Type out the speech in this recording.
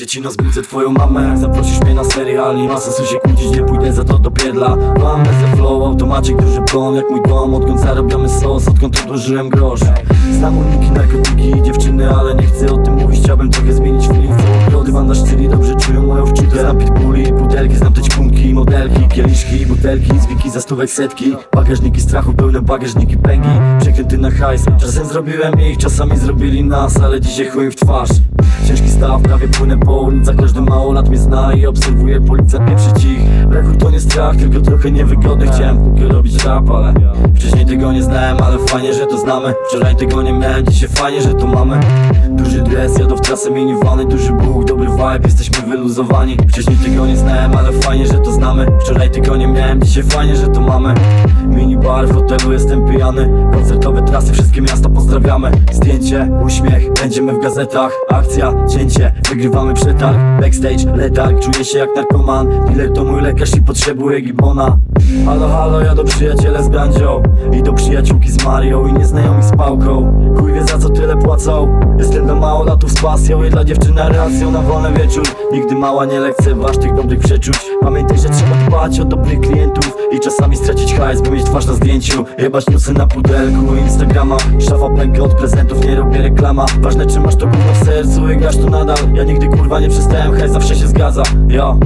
Dziecino zbudzę twoją mamę. Zaprosisz mnie na serial Nie ma sensu się kłócić, nie pójdę za to do piedla Mam ze flow, automacie duży plon. Jak mój dom, odkąd zarabiamy sos Odkąd odłożyłem grosz. Znam uniki, narkotyki, dziewczyny Ale nie chcę o tym mówić, chciałbym trochę zmienić feeling Ogrody wam na szczyli, dobrze czują moją wczutę Znam pitbulli, butelki, znam te ćpunki Modelki, kieliszki, butelki Zwiki za stówek setki. Bagażniki strachu, pełne bagażniki pęgi Przekręty na hajs, czasem zrobiłem ich Czasami zrobili nas, ale dzisiaj chuj w twarz. Ciężki staw, prawie płynę po ulicach Każdy mało lat mnie zna i obserwuje policja pieprzyć ich Brakul to nie strach, tylko trochę niewygodny. Chciałem póki robić rap, ale wcześniej tego nie znałem Ale fajnie, że to znamy. Wczoraj tego nie miałem, dzisiaj fajnie, że to mamy. Duży dres, jadą w trasę minivany Duży buch, dobry vibe, jesteśmy wyluzowani. Wcześniej tego nie znałem, ale fajnie, że Wczoraj tego nie miałem, dzisiaj fajnie, że to mamy Mini bar, w hotelu jestem pijany. Koncertowe trasy, wszystkie miasta pozdrawiamy. Zdjęcie, uśmiech, będziemy w gazetach. Akcja, cięcie, wygrywamy przetarg. Backstage, letarg, czuję się jak narkoman. Dealer to mój lekarz i potrzebuję gibona Halo, halo, ja do przyjaciele z gandzią I do przyjaciółki z Mario i nieznajomi z pałką. Chuj za co tyle płacą Jestem dla małolatów z pasją i dla dziewczyna racją na wolny wieczór. Nigdy mała nie lekceważ tych dobrych przeczuć. Pamiętaj, że trzeba dbać o dobrych klientów I czasami stracić hajs, by mieć twarz na zdjęciu. Jebać newsy na pudelku Instagrama. Szafa pęka od prezentów, nie robię reklama. Ważne czy masz to gówno w sercu i grasz to nadal. Ja nigdy kurwa nie przestałem, hej zawsze się zgadza. Ja